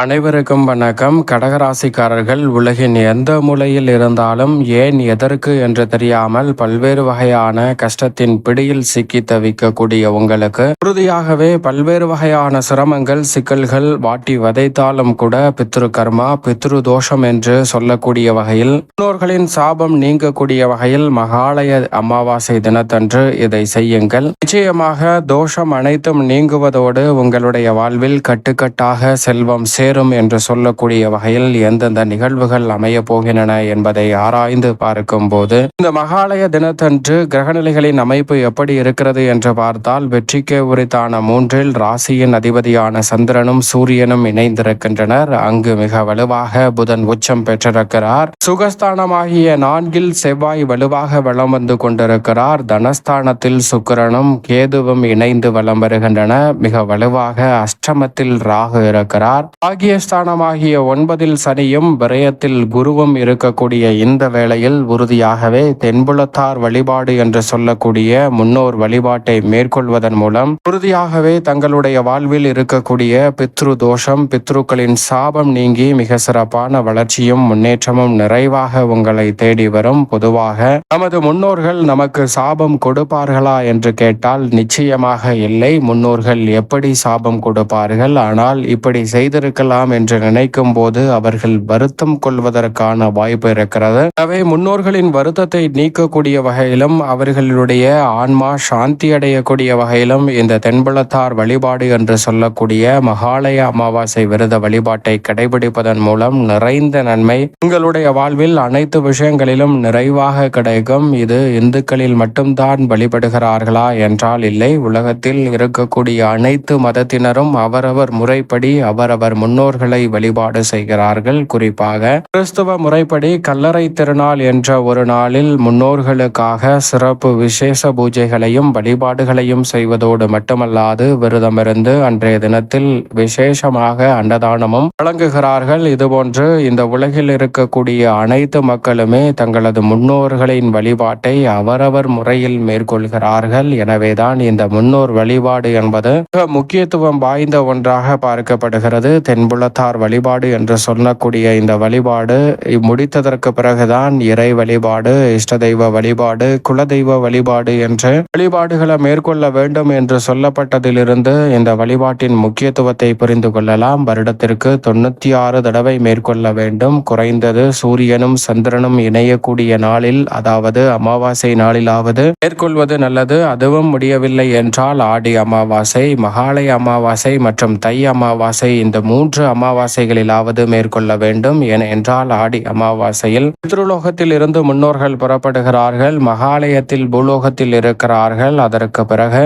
அனைவருக்கும் வணக்கம். கடகராசிக்காரர்கள் உலகின் எந்த மூலையில் இருந்தாலும் ஏன் எதற்கு என்று தெரியாமல் பல்வேறு வகையான கஷ்டத்தின் பிடியில் சிக்கி தவிக்கக்கூடிய உங்களுக்கு உறுதியாகவே பல்வேறு வகையான சிரமங்கள் சிக்கல்கள் வாட்டி வதைத்தாலும் கூட பித்ரு கர்மா பித்ரு தோஷம் என்று சொல்லக்கூடிய வகையில் முன்னோர்களின் சாபம் நீங்கக்கூடிய வகையில் மகாலய அமாவாசை தினத்தன்று இதை செய்யுங்கள். நிச்சயமாக தோஷம் அனைத்தும் நீங்குவதோடு உங்களுடைய வாழ்வில் கட்டுக்கட்டாக செல்வம் சேரும் என்று சொல்லக்கூடிய வகையில் எந்தெந்த நிகழ்வுகள் அமைய போகின்றன என்பதை ஆராய்ந்து பார்க்கும் போது இந்த மகாலய தினத்தன்று கிரகநிலைகளின் அமைப்பு எப்படி இருக்கிறது என்று பார்த்தால் வெற்றிக்கு உரித்தான மூன்றில் ராசியின் அதிபதியான சந்திரனும் சூரியனும் இணைந்திருக்கின்றனர். அங்கு மிக வலுவாக புதன் உச்சம் பெற்றிருக்கிறார். சுகஸ்தானமாகிய நான்கில் செவ்வாய் வலுவாக வலம் வந்து கொண்டிருக்கிறார். தனஸ்தானத்தில் சுக்கிரனும் கேதுவும் இணைந்து வலம் வருகின்றன. மிக வலுவாக அஷ்டமத்தில் ராகு இருக்கிறார். பாகியஸ்தானமாகிய ஒன்பதில் சனியும் விரயத்தில் குருவும் இருக்கக்கூடிய இந்த வேளையில் உறுதியாகவே தென்புலத்தார் வழிபாடு என்று சொல்லக்கூடிய முன்னோர் வழிபாட்டை மேற்கொள்வதன் மூலம் உறுதியாகவே தங்களுடைய வாழ்வில் இருக்கக்கூடிய பித்ரு தோஷம் பித்ருக்களின் சாபம் நீங்கி மிக சிறப்பான வளர்ச்சியும் முன்னேற்றமும் நிறைவாக உங்களை தேடி வரும். பொதுவாக நமது முன்னோர்கள் நமக்கு சாபம் கொடுப்பார்களா என்று கேட்டால் நிச்சயமாக இல்லை. முன்னோர்கள் எப்படி சாபம் கொடுப்பார்கள்? ஆனால் இப்படி செய்திருக்க இருக்கலாம் என்று நினைக்கும் போது அவர்கள் வருத்தம் கொள்வதற்கான வாய்ப்பு இருக்கிறது. எனவே முன்னோர்களின் வருத்தத்தை நீக்கக்கூடிய வகையிலும் அவர்களுடைய ஆன்மா சாந்தி அடையக்கூடிய வகையிலும் இந்த தென்புலத்தார் வழிபாடு என்று சொல்லக்கூடிய மகாலய அமாவாசை விரத வழிபாட்டை கடைபிடிப்பதன் மூலம் நிறைந்த நன்மை. உங்களுடைய வாழ்வில் அனைத்து விஷயங்களிலும் நிறைவாக கிடைக்கும். இது இந்துக்களில் மட்டும்தான் வழிபடுகிறார்களா என்றால் இல்லை. உலகத்தில் இருக்கக்கூடிய அனைத்து மதத்தினரும் அவரவர் முறைப்படி அவரவர் முன் முன்னோர்களை வழிபாடு செய்கிறார்கள். குறிப்பாக கிறிஸ்துவ முறைப்படி கல்லறை திருநாள் என்ற ஒரு நாளில் முன்னோர்களுக்காக சிறப்பு விசேஷ பூஜைகளையும் வழிபாடுகளையும் செய்வதோடு மட்டுமல்லாது விரதமிருந்து அன்றைய தினத்தில் விசேஷமாக அன்னதானமும் வழங்குகிறார்கள். இதுபோன்று இந்த உலகில் இருக்கக்கூடிய அனைத்து மக்களுமே தங்களது முன்னோர்களின் வழிபாட்டை அவரவர் முறையில் மேற்கொள்கிறார்கள். எனவேதான் இந்த முன்னோர் வழிபாடு என்பது மிக முக்கியத்துவம் வாய்ந்த ஒன்றாக பார்க்கப்படுகிறது. தென் தென்புலத்தார் வழிபாடு என்று சொல்லக்கூடிய இந்த வழிபாடு முடித்ததற்கு பிறகுதான் இறை வழிபாடு இஷ்ட தெய்வ வழிபாடு குலதெய்வ வழிபாடு என்று வழிபாடுகளை மேற்கொள்ள வேண்டும் என்று சொல்லப்பட்டதிலிருந்து இந்த வழிபாட்டின் முக்கியத்துவத்தை புரிந்து கொள்ளலாம். வருடத்திற்கு தொண்ணூத்தி ஆறு தடவை மேற்கொள்ள வேண்டும். குறைந்தது சூரியனும் சந்திரனும் இணையக்கூடிய நாளில் அதாவது அமாவாசை நாளிலாவது மேற்கொள்வது நல்லது. அதுவும் முடியவில்லை என்றால் ஆடி அமாவாசை மகாலய அமாவாசை மற்றும் தை அமாவாசை இந்த மூன்று அமாவாசைகளிலாவது மேற்கொள்ள வேண்டும். ஏனென்றால் ஆடி அமாவாசையில் பித்ருலோகத்தில் இருந்து முன்னோர்கள் புறப்படுகிறார்கள். மகாலயத்தில் பூலோகத்தில் இருக்கிறார்கள். அதற்கு பிறகு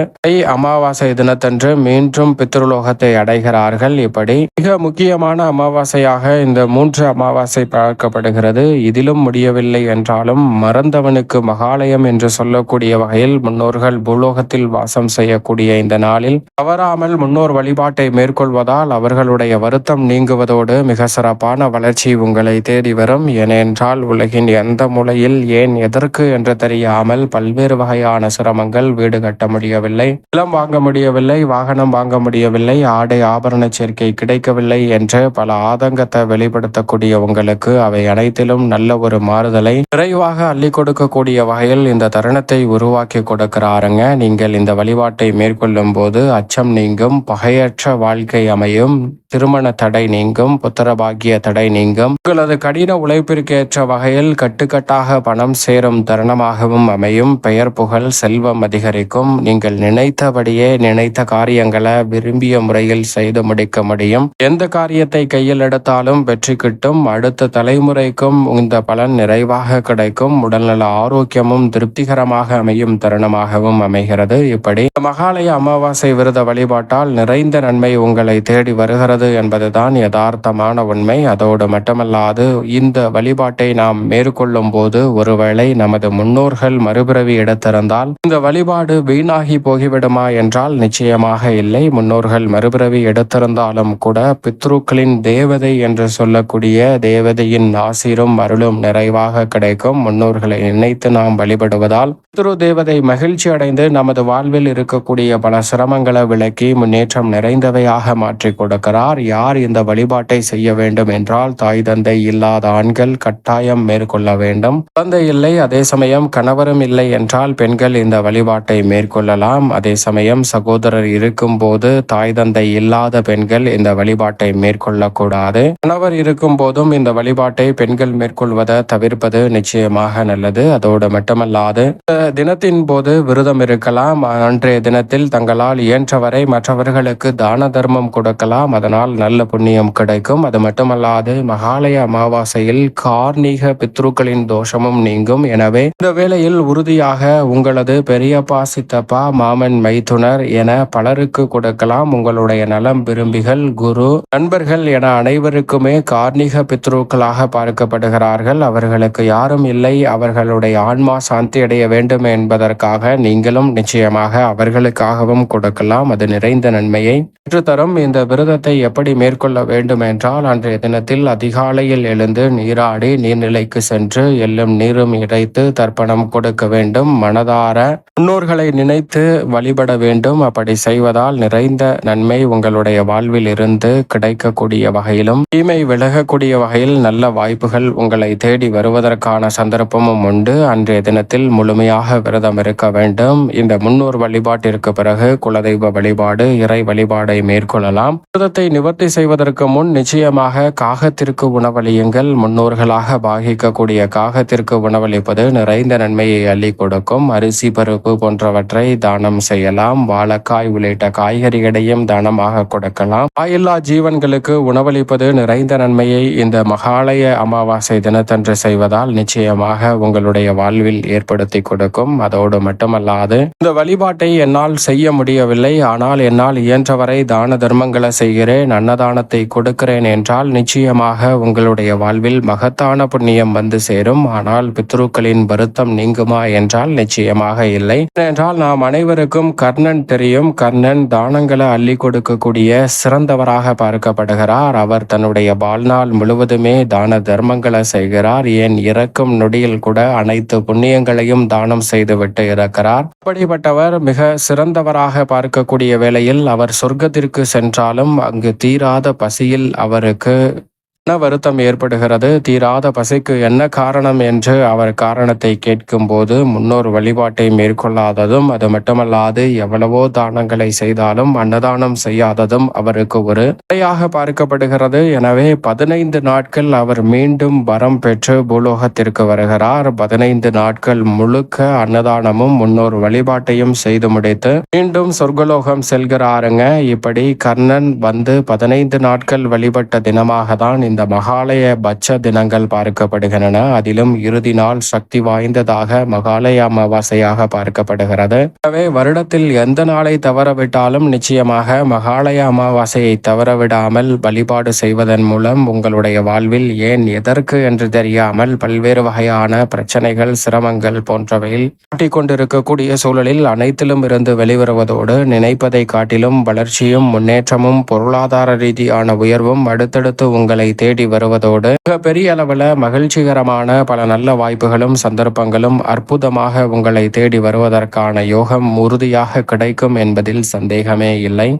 அமாவாசை தினத்தன்று மீண்டும் பித்ருலோகத்தை அடைகிறார்கள். இப்படி மிக முக்கியமான அமாவாசையாக இந்த மூன்று அமாவாசை பார்க்கப்படுகிறது. இதிலும் முடியவில்லை என்றாலும் மறந்தவனுக்கு மகாலயம் என்று சொல்லக்கூடிய வகையில் முன்னோர்கள் பூலோகத்தில் வாசம் செய்யக்கூடிய இந்த நாளில் தவறாமல் முன்னோர் வழிபாட்டை மேற்கொள்வதால் அவர்களுடைய வருத்தம் நீங்குவதோடு மிக சிறப்பான வளர்ச்சி உங்களை தேடி வரும். ஏனென்றால் உலகின் எந்த மூலையில் ஏன் எதற்கு என்று தெரியாமல் பல்வேறு வகையான சிரமங்கள் வீடு கட்ட முடியவில்லை. நிலம் வாங்க முடியவில்லை. வாகனம் வாங்க முடியவில்லை. ஆடை ஆபரண சேர்க்கை கிடைக்கவில்லை என்று பல ஆதங்கத்தை வெளிப்படுத்தக்கூடிய உங்களுக்கு அவை அனைத்திலும் நல்ல ஒரு மாறுதலை விரைவாக அள்ளி கொடுக்கக்கூடிய வகையில் இந்த தருணத்தை உருவாக்கி கொடுக்கிறாருங்க. நீங்கள் இந்த வழிபாட்டை மேற்கொள்ளும் போது அச்சம் நீங்கும். பகையற்ற வாழ்க்கை அமையும். திருமண தடை நீங்கும் புத்திரபாகிய தடை நீங்கும். உங்களது கடின உழைப்பிற்கேற்ற வகையில் கட்டுக்கட்டாக பணம் சேரும் தருணமாகவும் அமையும். பெயர் புகழ் செல்வம் அதிகரிக்கும். நீங்கள் நினைத்தபடியே நினைத்த காரியங்களை விரும்பிய முறையில் செய்து முடிக்க முடியும். எந்த காரியத்தை கையில் எடுத்தாலும் வெற்றி கிட்டும். அடுத்த தலைமுறைக்கும் இந்த பலன் நிறைவாக கிடைக்கும். உடல்நல ஆரோக்கியமும் திருப்திகரமாக அமையும் தருணமாகவும் அமைகிறது. இப்படி மகாலய அமாவாசை விரத வழிபாட்டால் நிறைந்த நன்மை உங்களை தேடி வருகிறது. என்பதுதான் யதார்த்தமான உண்மை. அதோடு மட்டுமல்லாது இந்த வழிபாட்டை நாம் மேற்கொள்ளும் போது ஒருவேளை நமது முன்னோர்கள் மறுபிறவி எடுத்திருந்தால் இந்த வழிபாடு வீணாகி போகிவிடுமா என்றால் நிச்சயமாக இல்லை. முன்னோர்கள் மறுபிறவி எடுத்திருந்தாலும் கூட பித்ருக்களின் தேவதை என்று சொல்லக்கூடிய தேவதையின் ஆசிரும் அருளும் நிறைவாக கிடைக்கும். முன்னோர்களை நினைத்து நாம் வழிபடுவதால் பித்ரு தேவதை மகிழ்ச்சி அடைந்து நமது வாழ்வில் இருக்கக்கூடிய பல சிரமங்களை விளக்கி முன்னேற்றம் நிறைந்தவையாக மாற்றி கொடுக்கிறார். கூறுகிறார் யார் இந்த வழிபாட்டை செய்ய வேண்டும் என்றால் தாய் தந்தை இல்லாத ஆண்கள் கட்டாயம் மேற்கொள்ள வேண்டும். குழந்தை இல்லை அதே சமயம் கணவரும் இல்லை என்றால் பெண்கள் இந்த வழிபாட்டை மேற்கொள்ளலாம். அதே சமயம் சகோதரர் இருக்கும் போது தாய் தந்தை இல்லாத பெண்கள் இந்த வழிபாட்டை மேற்கொள்ளக்கூடாது. கணவர் இருக்கும் போதும் இந்த வழிபாட்டை பெண்கள் மேற்கொள்வதை தவிர்ப்பது நிச்சயமாக நல்லது. அதோடு மட்டுமல்லாது தினத்தின் போது விரதம் இருக்கலாம். அன்றைய தினத்தில் தங்களால் இயன்றவரை மற்றவர்களுக்கு தான தர்மம் கொடுக்கலாம். அதனால் நல்ல புண்ணியம் கிடைக்கும். அது மட்டுமல்லாது மகாலய அமாவாசையில் கார்மீக பித்ருக்களின் தோஷமும் நீங்கும். எனவே இந்த வேளையில் உறுதியாக உங்களது பெரியப்பா சித்தப்பா மாமன் மைத்துனர் என பலருக்கு கொடுக்கலாம். உங்களுடைய நலம் விரும்பிகள் குரு நண்பர்கள் என அனைவருக்குமே கார்ணிக பித்ருக்களாக பார்க்கப்படுகிறார்கள். அவர்களுக்கு யாரும் இல்லை. அவர்களுடைய ஆன்மா சாந்தி அடைய வேண்டும் என்பதற்காக நீங்களும் நிச்சயமாக அவர்களுக்காகவும் கொடுக்கலாம். அது நிறைந்த நன்மையை பெற்றுத்தரும். இந்த விரதத்தை எப்படி மேற்கொள்ள வேண்டும் என்றால் அன்றைய தினத்தில் அதிகாலையில் எழுந்து நீராடி நீர்நிலைக்கு சென்று எல்லும் நீரும் இறைத்து தர்ப்பணம் கொடுக்க வேண்டும். மனதார முன்னோர்களை நினைத்து வழிபட வேண்டும். அப்படி செய்வதால் நிறைந்த நன்மை உங்களுடைய வாழ்வில் இருந்து கிடைக்கக்கூடிய வகையிலும் தீமை விலகக்கூடிய வகையில் நல்ல வாய்ப்புகள் உங்களை தேடி வருவதற்கான சந்தர்ப்பமும் உண்டு. அன்றைய தினத்தில் முழுமையாக விரதம் இருக்க வேண்டும். இந்த முன்னோர் வழிபாட்டிற்கு பிறகு குலதெய்வ வழிபாடு இறை வழிபாடை மேற்கொள்ளலாம். விரதத்தை நிவர்த்தி செய்வதற்கு முன் நிச்சயமாக காகத்திற்கு உணவளியுங்கள். முன்னோர்களாக பாகிக்கக்கூடிய காகத்திற்கு உணவளிப்பது நிறைந்த நன்மையை அள்ளி கொடுக்கும். அரிசி பருப்பு போன்றவற்றை தானம் செய்யலாம். வாழைக்காய் உள்ளிட்ட காய்கறிகளையும் தானமாக கொடுக்கலாம். வாயில்லா ஜீவன்களுக்கு உணவளிப்பது நிறைந்த நன்மையை இந்த மகாலய அமாவாசை தினத்தன்று செய்வதால் நிச்சயமாக உங்களுடைய வாழ்வில் ஏற்படுத்தி கொடுக்கும். அதோடு மட்டுமல்லாது இந்த வழிபாட்டை என்னால் செய்ய முடியவில்லை. ஆனால் என்னால் இயன்றவரை தான தர்மங்களை செய்கிறேன். அன்னதானத்தை கொடுக்கிறேன் என்றால் நிச்சயமாக உங்களுடைய வாழ்வில் மகத்தான புண்ணியம் வந்து சேரும். ஆனால் பித்ருக்களின் வருத்தம் நீங்குமா என்றால் நிச்சயமாக இல்லை. என்றால் நாம் அனைவருக்கும் கர்ணன் தெரியும். கர்ணன் தானங்களை அள்ளி கொடுக்கக்கூடிய சிறந்தவராக பார்க்கப்படுகிறார். அவர் தன்னுடைய வாழ்நாள் முழுவதுமே தான தர்மங்களை செய்கிறார். ஏன் இறக்கும் நொடியில் கூட அனைத்து புண்ணியங்களையும் தானம் செய்துவிட்டு இருக்கிறார். அப்படிப்பட்டவர் மிக சிறந்தவராக பார்க்கக்கூடிய வேளையில் அவர் சொர்க்கத்திற்கு சென்றாலும் அங்கு தீராத பசியில் அவருக்கு மன வருத்தம் ஏற்படுகிறது. தீராத பசிக்கு என்ன காரணம் என்று அவர் காரணத்தை கேட்கும்போது முன்னோர் வழிபாட்டை மேற்கொள்ளாததும் அது மட்டுமல்லாது எவ்வளவோ தானங்களை செய்தாலும் அன்னதானம் செய்யாததும் அவருக்கு ஒரு தடையாக பார்க்கப்படுகிறது. எனவே பதினைந்து நாட்கள் அவர் மீண்டும் வரம் பெற்று பூலோகத்திற்கு வருகிறார். பதினைந்து நாட்கள் முழுக்க அன்னதானமும் முன்னோர் வழிபாட்டையும் செய்து முடித்து மீண்டும் சொர்க்கலோகம் செல்கிறாருங்க. இப்படி கர்ணன் வந்து பதினைந்து நாட்கள் வழிபட்ட தினமாக தான் இந்த மகாலய பட்ச தினங்கள் பார்க்கப்படுகின்றன. அதிலும் இறுதி நாள் சக்தி வாய்ந்ததாக மகாலய அமாவாசையாக பார்க்கப்படுகிறது. எனவே வருடத்தில் எந்த நாளை தவறவிட்டாலும் நிச்சயமாக மகாலய அமாவாசையை தவறவிடாமல் வழிபாடு செய்வதன் மூலம் உங்களுடைய வாழ்வில் ஏன் எதற்கு என்று தெரியாமல் பல்வேறு வகையான பிரச்சனைகள் சிரமங்கள் போன்றவையில் காட்டிக்கொண்டிருக்கக்கூடிய சூழலில் அனைத்திலும் இருந்து வெளிவருவதோடு நினைப்பதை காட்டிலும் வளர்ச்சியும் முன்னேற்றமும் பொருளாதார ரீதியான உயர்வும் அடுத்தடுத்து உங்களை தேடி வருவதோடு மிக பெரிய அளவில் மகிழ்ச்சிகரமான பல நல்ல வாய்ப்புகளும் சந்தர்ப்பங்களும் அற்புதமாக உங்களை தேடி வருவதற்கான யோகம் உறுதியாக கிடைக்கும் என்பதில் சந்தேகமே இல்லை.